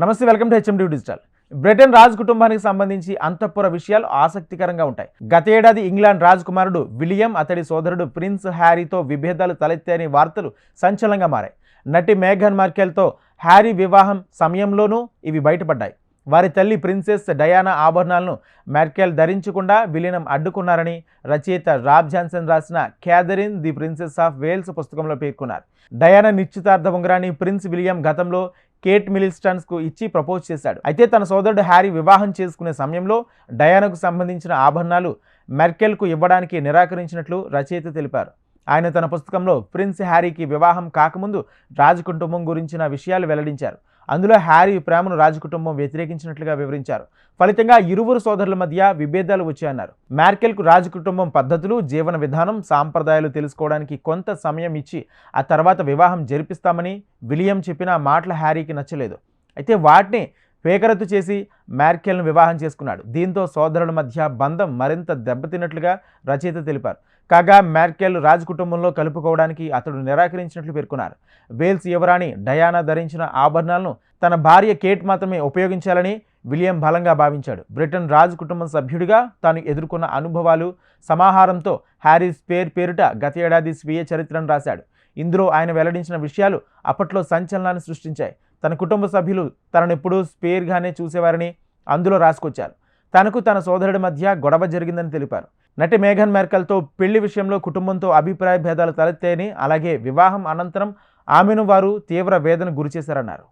నమస్తే welcome to HMD digital. Britain Raj కుటుంబానికి సంబంధించి అంతఃపుర విషయాలు ఆసక్తికరంగా ఉంటాయి. గత ఏడాది ఇంగ్లాండ్ రాజకుమారుడు విలియం అతడి సోదరుడు ప్రిన్స్ హ్యారీతో విభేదాలు తలెత్తాయని వార్తలు సంచలనంగా మారాయి. నటి మేఘన్ మార్కెల్తో హ్యారీ వివాహం సమయంలోనూ ఇవి బయటపడ్డాయి. వారి తల్లి ప్రిన్సెస్ డయానా ఆభరణాలను మెర్కెల్ ధరించకుండా విలీనం అడ్డుకున్నారని రచయిత రాబ్ జాన్సన్ రాసిన Catherine the Princess of Wales పుస్తకంలో పేర్కొన్నారు. డయానా నిశ్చితార్థ ఉంగరాన్ని ప్రిన్స్ విలియం గతంలో కేట్ మిలిస్టన్స్కు ఇచ్చి ప్రపోజ్ చేశాడు. అయితే తన సోదరుడు హ్యారీ వివాహం చేసుకునే సమయంలో డయానాకు సంబంధించిన ఆభరణాలు మెర్కెల్కు ఇవ్వడానికి నిరాకరించినట్లు రచయిత తెలిపారు. ఆయన తన పుస్తకంలో ప్రిన్స్ హ్యారీకి వివాహం కాకముందు రాజకుటుంబం గురించిన విషయాలు వెల్లడించారు. అందులో హ్యారీ ప్రేమను రాజకుటుంబం వ్యతిరేకించినట్లుగా వివరించారు. ఫలితంగా ఇరువురు సోదరుల మధ్య విభేదాలు వచ్చాయన్నారు. మ్యార్కెల్కు రాజకుటుంబం పద్ధతులు జీవన విధానం సాంప్రదాయాలు తెలుసుకోవడానికి కొంత సమయం ఇచ్చి ఆ తర్వాత వివాహం జరిపిస్తామని విలియం చెప్పిన మాటల హ్యారీకి నచ్చలేదు. అయితే వాటిని పేకరత్తు చేసి మ్యార్కెల్ను వివాహం చేసుకున్నాడు. దీంతో సోదరుల మధ్య బంధం మరింత దెబ్బతిన్నట్లుగా రచయిత తెలిపారు. కాగా మ్యార్కెల్ రాజ్ కుటుంబంలో కలుపుకోవడానికి అతడు నిరాకరించినట్లు పేర్కొన్నారు. వేల్స్ యువరాణి డయానా ధరించిన ఆభరణాలను తన భార్య కేట్ మాత్రమే ఉపయోగించాలని విలియం బలంగా భావించాడు. బ్రిటన్ రాజ్ కుటుంబం సభ్యుడిగా తాను ఎదుర్కొన్న అనుభవాలు సమాహారంతో హ్యారీస్ పేర్ పేరిట గత ఏడాది స్వీయ చరిత్రను రాశాడు. ఇందులో ఆయన వెల్లడించిన విషయాలు అప్పట్లో సంచలనాన్ని సృష్టించాయి. తన కుటుంబ సభ్యులు తనను ఎప్పుడూ స్పేర్గానే చూసేవారని అందులో రాసుకొచ్చారు. తనకు తన సోదరుడి మధ్య గొడవ జరిగిందని తెలిపారు. నటి మేఘన్ మెర్కల్తో పెళ్ళి విషయంలో కుటుంబంతో అభిప్రాయ భేదాలు తలెత్తాయని అలాగే వివాహం అనంతరం ఆమెను వారు తీవ్ర వేదన గురిచేశారన్నారు